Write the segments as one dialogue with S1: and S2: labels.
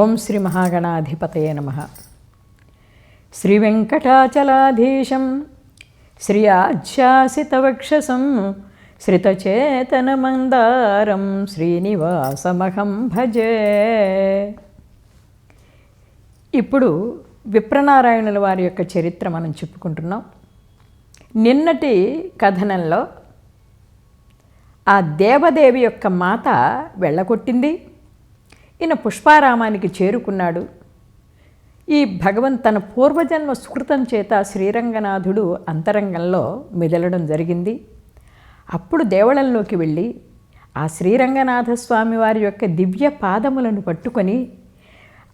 S1: ఓం శ్రీ మహాగణాధిపతయ నమ. శ్రీ వెంకటాచలాధీశం శ్రీ ఆధ్యాసితవక్షసం శ్రితచేతనమందారం శ్రీనివాసమహం భజే ఇప్పుడు విప్రనారాయణుల వారి యొక్క చరిత్ర మనం చెప్పుకుంటున్నాం. నిన్నటి కథనంలో ఆ దేవదేవి యొక్క మాత వెళ్ళగొట్టింది. ఈయన పుష్పారామానికి చేరుకున్నాడు. ఈ భగవన్ తన పూర్వజన్మ సుకృతం చేత శ్రీరంగనాథుడు అంతరంగంలో మెదలడం జరిగింది. అప్పుడు దేవళంలోకి వెళ్ళి ఆ శ్రీరంగనాథ స్వామి వారి యొక్క దివ్య పాదములను పట్టుకొని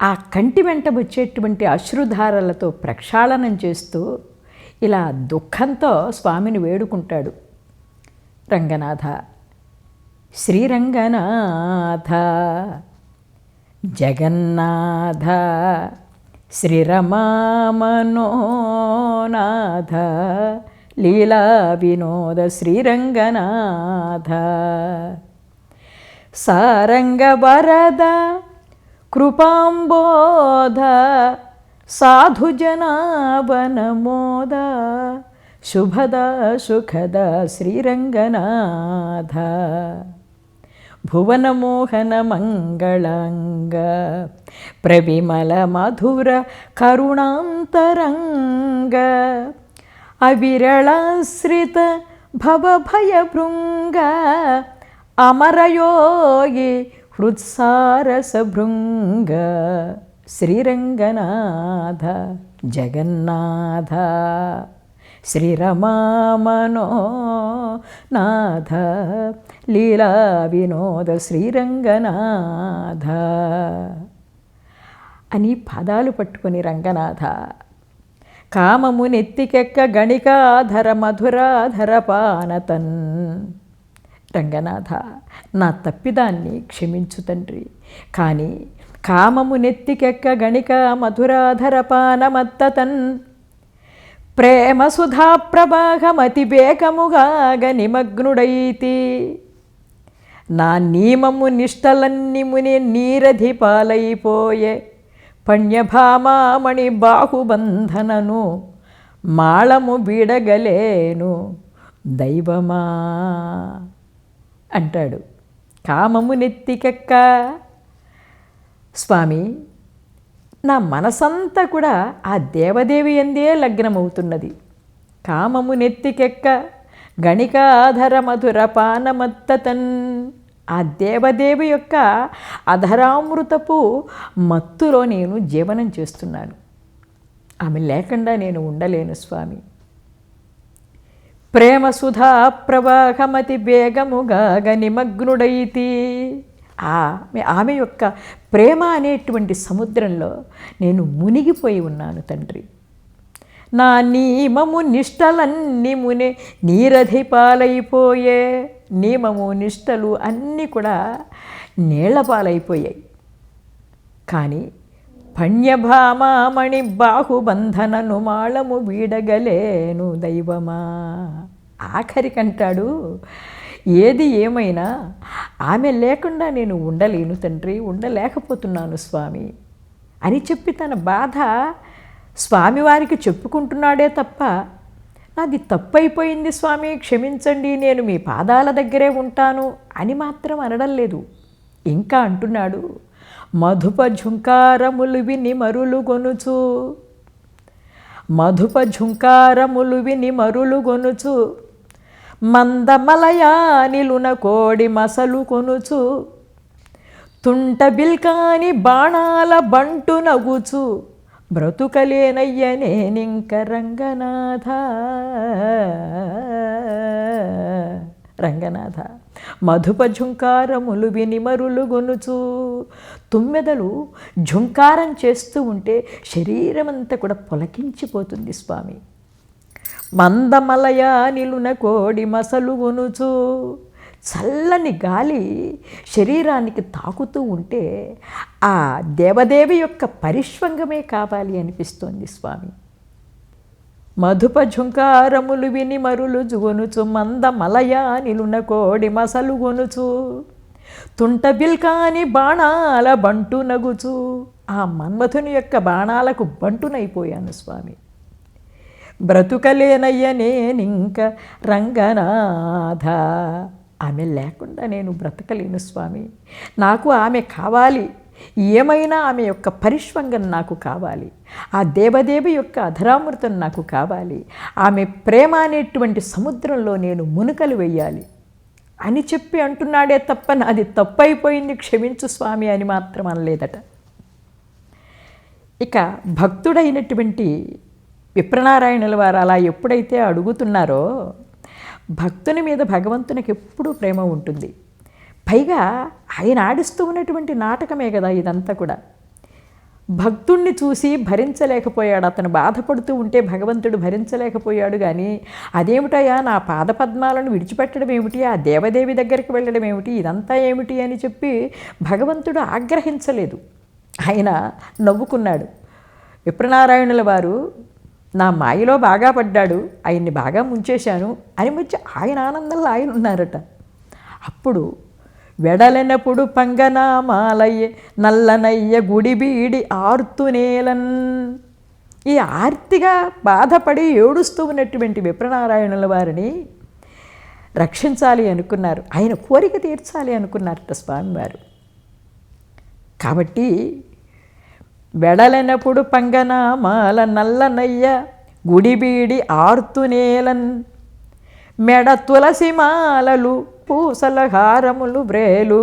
S1: ఆ కంటి వెంట వచ్చేటువంటి అశ్రుధారలతో ప్రక్షాళనం చేస్తూ ఇలా దుఃఖంతో స్వామిని వేడుకుంటాడు. రంగనాథ శ్రీరంగనాథ జగన్నాథ శ్రీరమామనోనాథ లీలా వినోద శ్రీరంగనాథ. సారంగ వరద కృపాంబోధ సాధుజనావనమోద శుభద సుఖద శ్రీరంగనాథ. ഭുവനമോഹനമംഗളാംഗ. പ്രവിമല മധുര കരുണാന്തരംഗ. അവിരളാശ്രിത ഭവഭയഭൃംഗ. അമരയോഗി ഹൃത്സാരസഭൃംഗ. ശ്രീരംഗനാഥ ജഗന്നാഥ. శ్రీరమామనో నాథ లీలా వినోద శ్రీరంగనాథ. అని పదాలు పట్టుకొని రంగనాథ కామము నెత్తికెక్క గణికాధర మధురాధర పానతన్. రంగనాథ నా తప్పిదాన్ని క్షమించు తండ్రి కానీ కామము నెత్తికెక్క గణిక మధురాధర పానమత్తతన్. ప్రేమ సుధా ప్రవాహమతి వేగముగాగ నిమగ్నుడైతి. నా నియమము నిష్టలన్ని ముని నీరధి పణ్యభామామణి బాహుబంధనను మాళము బీడగలేను దైవమా అంటాడు. కామము నెత్తికెక్క. స్వామి నా మనసంతా కూడా ఆ దేవదేవి ఎందే లగ్నమవుతున్నది. కామము నెత్తికెక్క గణికాధర మధుర పానమత్తతన్. ఆ దేవదేవి యొక్క అధరామృతపు మత్తులో నేను జీవనం చేస్తున్నాను. ఆమె లేకుండా నేను ఉండలేను స్వామి. ప్రేమసుధా ప్రవాహమతి వేగముగా నిమగ్నుడైతి. ఆమె ఆమె యొక్క ప్రేమ అనేటువంటి సముద్రంలో నేను మునిగిపోయి ఉన్నాను తండ్రి. నా నియమము నిష్టలన్నీ మునే నీరధిపాలైపోయే నియమము నిష్టలు అన్నీ కూడా నీళ్ళపాలైపోయాయి. కానీ పణ్యభామామణి బాహుబంధనను మాళము వీడగలేను దైవమా. ఆఖరికంటాడు ఏది ఏమైనా ఆమె లేకుండా నేను ఉండలేను తండ్రి ఉండలేకపోతున్నాను స్వామి అని చెప్పి తన బాధ స్వామివారికి చెప్పుకుంటున్నాడే తప్ప నాది తప్పైపోయింది స్వామి క్షమించండి నేను మీ పాదాల దగ్గరే ఉంటాను అని మాత్రం అనడం లేదు. ఇంకా అంటున్నాడు మధుప ఝుంకారములు విని మరులు గొనుచు. మధుప ఝుంకారములు విని మరులు గొనుచు. మందమలయానిలున కోడి మసలు కొనుచు. తుంట బిల్కాని బాణాల బంటు నగుచు. బ్రతుకలేనయ్యనేనింక రంగనాథ. రంగనాథ. మధుప ఝుంకారములు వినిమరులు గొనుచు. తుమ్మెదలు ఝుంకారం చేస్తూ ఉంటే శరీరమంతా కూడా పొలకించిపోతుంది స్వామి. మందమలయ నిలున కోడి మసలు గొనుచు చల్లని గాలి శరీరానికి తాకుతూ ఉంటే ఆ దేవదేవి యొక్క పరిష్వంగమే కావాలి అనిపిస్తోంది స్వామి. మధుప ఝుంకారములు విని మరులు జుగొనుచు మందమలయా నిలున కోడి మసలు గొనుచు తుంట బిల్కాని బాణాల బంటు నగుచు. ఆ మన్మథుని యొక్క బాణాలకు బంటునైపోయాను స్వామి. బ్రతుకలేనయ్య నేనింక రంగనాథ. ఆమె లేకుండా నేను బ్రతకలేను స్వామి. నాకు ఆమె కావాలి. ఏమైనా ఆమె యొక్క పరిష్వంగం నాకు కావాలి. ఆ దేవదేవి యొక్క అధరామృతం నాకు కావాలి. ఆమె ప్రేమ అనేటువంటి సముద్రంలో నేను మునుకలు వెయ్యాలి. అని చెప్పి అంటున్నాడే తప్ప నాది తప్పైపోయింది. క్షమించు స్వామి అని మాత్రం అనలేదట. ఇక భక్తుడైనటువంటి విప్రనారాయణుల వారు అలా ఎప్పుడైతే అడుగుతున్నారో భక్తుని మీద భగవంతునికి ఎప్పుడూ ప్రేమ ఉంటుంది. పైగా ఆయన ఆడిస్తూ ఉన్నటువంటి నాటకమే కదా ఇదంతా కూడా. భక్తుణ్ణి చూసి భరించలేకపోయాడు అతను బాధపడుతూ ఉంటే భగవంతుడు భరించలేకపోయాడు కానీ అదేమిటయ్యా నా పాదపద్మాలను విడిచిపెట్టడం ఏమిటి? ఆ దేవదేవి దగ్గరికి వెళ్ళడం ఏమిటి? ఇదంతా ఏమిటి అని చెప్పి భగవంతుడు ఆగ్రహించలేదు. ఆయన నవ్వుకున్నాడు. విప్రనారాయణుల వారు నా మాయలో బాగా పడ్డాడు ఆయన్ని బాగా ముంచేశాను అని మధ్య ఆయన ఆనందంలో ఆయన ఉన్నారట. అప్పుడు వెడలెనప్పుడు పంగనామాలయ్య నల్లనయ్య గుడిబీడి ఆర్తునేలన్ ఈ ఆర్తిగా బాధపడి ఏడుస్తూ ఉన్నటువంటి విప్రనారాయణుల వారిని రక్షించాలి అనుకున్నారు. ఆయన కోరిక తీర్చాలి అనుకున్నారట స్వామివారు. కాబట్టి వెడలెనప్పుడు పంగనామాల నల్లనయ్య గుడిబీడి ఆర్తునేలన్ మెడ తులసి మాలలు పూసల హారములు బ్రేలు.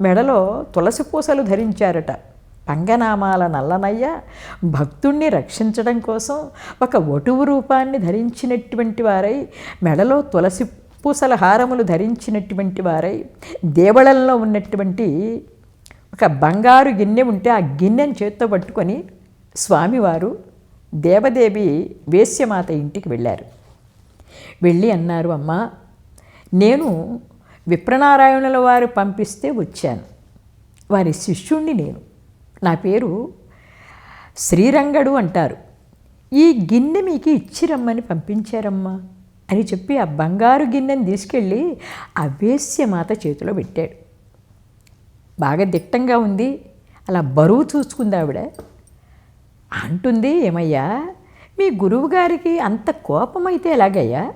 S1: మెడలో తులసి పూసలు ధరించారట. పంగనామాల నల్లనయ్య భక్తుణ్ణి రక్షించడం కోసం ఒక వటువు రూపాన్ని ధరించినటువంటి వారై మెడలో తులసి పూసల హారములు ధరించినటువంటి వారై దేవళంలో ఉన్నటువంటి ఒక బంగారు గిన్నె ఉంటే ఆ గిన్నెను చేత్తో పట్టుకొని స్వామివారు దేవదేవి వేశ్యమాత ఇంటికి వెళ్ళారు. వెళ్ళి అన్నారు అమ్మ నేను విప్రనారాయణుల వారు పంపిస్తే వచ్చాను. వారి శిష్యుణ్ణి నేను. నా పేరు శ్రీరంగడు అంటారు. ఈ గిన్నె మీకు ఇచ్చిరమ్మని పంపించారమ్మా అని చెప్పి ఆ బంగారు గిన్నెని తీసుకెళ్ళి ఆ వేశ్యమాత చేతిలో పెట్టాడు. బాగా దిట్టంగా ఉంది. అలా బరువు చూసుకుంది ఆవిడ. అంటుంది ఏమయ్యా మీ గురువుగారికి అంత కోపమైతే ఎలాగయ్యా?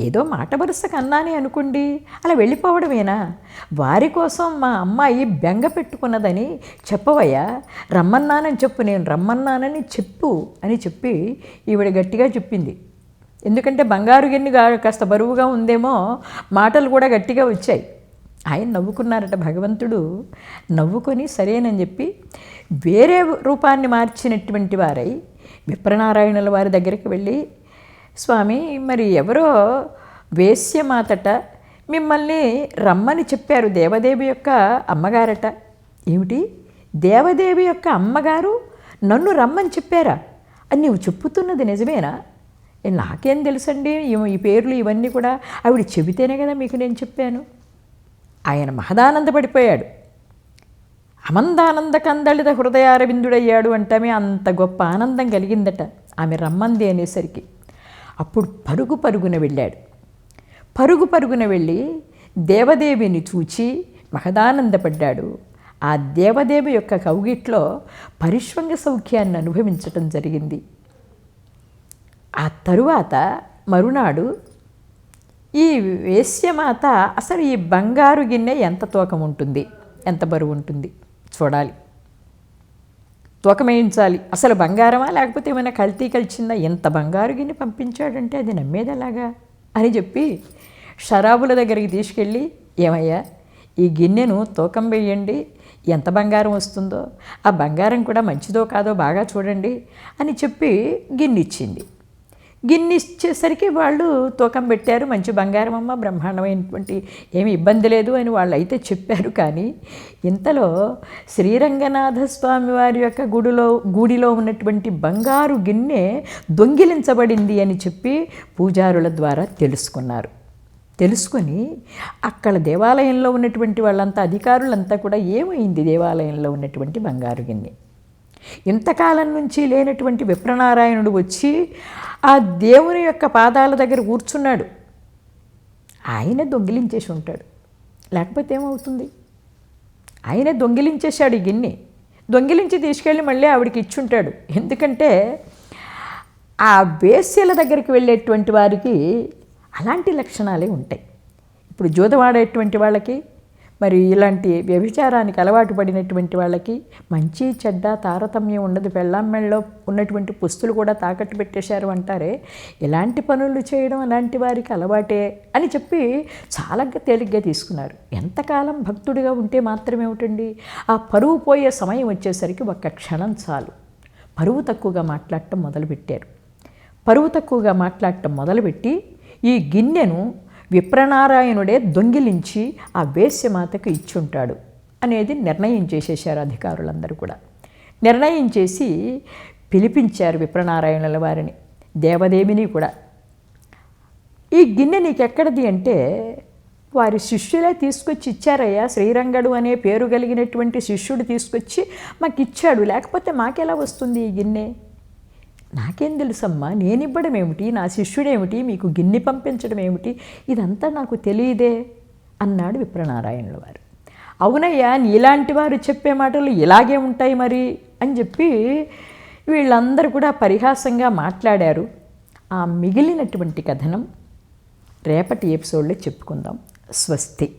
S1: ఏదో మాట వరుసకు అన్నాని అనుకోండి. అలా వెళ్ళిపోవడమేనా? వారి కోసం మా అమ్మాయి బెంగ పెట్టుకున్నదని చెప్పవయ్యా. రమ్మన్నానని చెప్పు నేను రమ్మన్నానని చెప్పు అని చెప్పి ఈవిడ గట్టిగా చెప్పింది. ఎందుకంటే బంగారు గిన్నె కాస్త బరువుగా ఉందేమో మాటలు కూడా గట్టిగా వచ్చాయి. ఆయన నవ్వుకున్నారట భగవంతుడు. నవ్వుకొని సరేనని చెప్పి వేరే రూపాన్ని మార్చినటువంటి వారై విప్రనారాయణుల వారి దగ్గరికి వెళ్ళి స్వామి మరి ఎవరో వేశ్యమాతట మిమ్మల్ని రమ్మని చెప్పారు దేవదేవి యొక్క అమ్మగారట. ఏమిటి? దేవదేవి యొక్క అమ్మగారు నన్ను రమ్మని చెప్పారా? అని నీవు చెప్పుతున్నది నిజమేనా? నాకేం తెలుసండి? ఈ పేర్లు ఇవన్నీ కూడా ఆవిడ చెబితేనే కదా మీకు నేను చెప్పాను. ఆయన మహదానందపడిపోయాడు అమందానంద కందళిత హృదయారవిందుడయ్యాడు అంటమే అంత గొప్ప ఆనందం కలిగిందట ఆమె రమ్మంది అనేసరికి. అప్పుడు పరుగు పరుగున వెళ్ళాడు. పరుగు పరుగున వెళ్ళి దేవదేవిని చూచి మహదానందపడ్డాడు ఆ దేవదేవి యొక్క కౌగిట్లో పరిశ్వంగ సౌఖ్యాన్ని అనుభవించటం జరిగింది. ఆ తరువాత మరునాడు ఈ వేశ్యమాత అసలు ఈ బంగారు గిన్నె ఎంత తూకం ఉంటుంది? ఎంత బరువు ఉంటుంది? చూడాలి. తూకం వేయించాలి. అసలు బంగారమా? లేకపోతే ఏమైనా కల్తీ కలిచిందా ఎంత బంగారు గిన్నె పంపించాడంటే అది నమ్మేది ఎలాగా అని చెప్పి షరాబుల దగ్గరికి తీసుకెళ్ళి ఏమయ్యా ఈ గిన్నెను తూకం వేయండి. ఎంత బంగారం వస్తుందో? ఆ బంగారం కూడా మంచిదో కాదో బాగా చూడండి అని చెప్పి గిన్నె ఇచ్చింది. గిన్నె ఇచ్చేసరికి వాళ్ళు తూకం పెట్టారు మంచి బంగారం అమ్మ బ్రహ్మాండమైనటువంటి ఏమి ఇబ్బంది లేదు అని వాళ్ళు అయితే చెప్పారు. కానీ ఇంతలో శ్రీరంగనాథ స్వామి వారి యొక్క గుడిలో గుడిలో ఉన్నటువంటి బంగారు గిన్నె దొంగిలించబడింది అని చెప్పి పూజారుల ద్వారా తెలుసుకున్నారు. తెలుసుకొని అక్కడ దేవాలయంలో ఉన్నటువంటి వాళ్ళంతా అధికారులంతా కూడా ఏమైంది దేవాలయంలో ఉన్నటువంటి బంగారు గిన్నె? ఇంతకాలం నుంచి లేనటువంటి విప్రనారాయణుడు వచ్చి ఆ దేవుని యొక్క పాదాల దగ్గర కూర్చున్నాడు. ఆయన దొంగిలించేసి ఉంటాడు. లేకపోతే ఏమవుతుంది? ఆయనే దొంగిలించేశాడు ఈ గిన్నె. దొంగిలించి తీసుకెళ్ళి మళ్ళీ ఆవిడకి ఇచ్చుంటాడు. ఎందుకంటే ఆ వేస్యల దగ్గరికి వెళ్ళేటువంటి వారికి అలాంటి లక్షణాలే ఉంటాయి. ఇప్పుడు జూదవాడేటువంటి వాళ్ళకి మరి ఇలాంటి వ్యభిచారానికి అలవాటు పడినటువంటి వాళ్ళకి మంచి చెడ్డ తారతమ్యం ఉండదు పెళ్ళామ్మెళ్ళలో ఉన్నటువంటి పుస్తులు కూడా తాకట్టు పెట్టేశారు అంటారే. ఇలాంటి పనులు చేయడం అలాంటి వారికి అలవాటే అని చెప్పి చాలా తేలిగ్గా తీసుకున్నారు. ఎంతకాలం భక్తుడిగా ఉంటే మాత్రమేమిటండి ఆ పరువు పోయే సమయం వచ్చేసరికి ఒక్క క్షణం చాలు. పరువు తక్కువగా మాట్లాడటం మొదలుపెట్టారు. పరువు తక్కువగా మాట్లాడటం మొదలుపెట్టి ఈ గిన్నెను విప్రనారాయణుడే దొంగిలించి ఆ వేశ్యమాతకు ఇచ్చుంటాడు అనేది నిర్ణయం చేసేశారు అధికారులందరూ కూడా. నిర్ణయం చేసి పిలిపించారు విప్రనారాయణుల వారిని దేవదేవిని కూడా. ఈ గిన్నె నీకెక్కడిది అంటే వారి శిష్యులే తీసుకొచ్చి ఇచ్చారయ్యా శ్రీరంగడు అనే పేరు కలిగినటువంటి శిష్యుడు తీసుకొచ్చి మాకు ఇచ్చాడు లేకపోతే మాకెలా వస్తుంది ఈ గిన్నె? నాకేం తెలుసమ్మా? నేను ఇవ్వడం ఏమిటి నా శిష్యుడేమిటి? మీకు గిన్నె పంపించడం ఏమిటి ఇదంతా నాకు తెలియదే అన్నాడు విప్రనారాయణుల వారు. అవునయ్యా నీలాంటి వారు చెప్పే మాటలు ఇలాగే ఉంటాయి మరి అని చెప్పి వీళ్ళందరూ కూడా పరిహాసంగా మాట్లాడారు. ఆ మిగిలినటువంటి కథనం రేపటి ఎపిసోడ్లో చెప్పుకుందాం. స్వస్తి.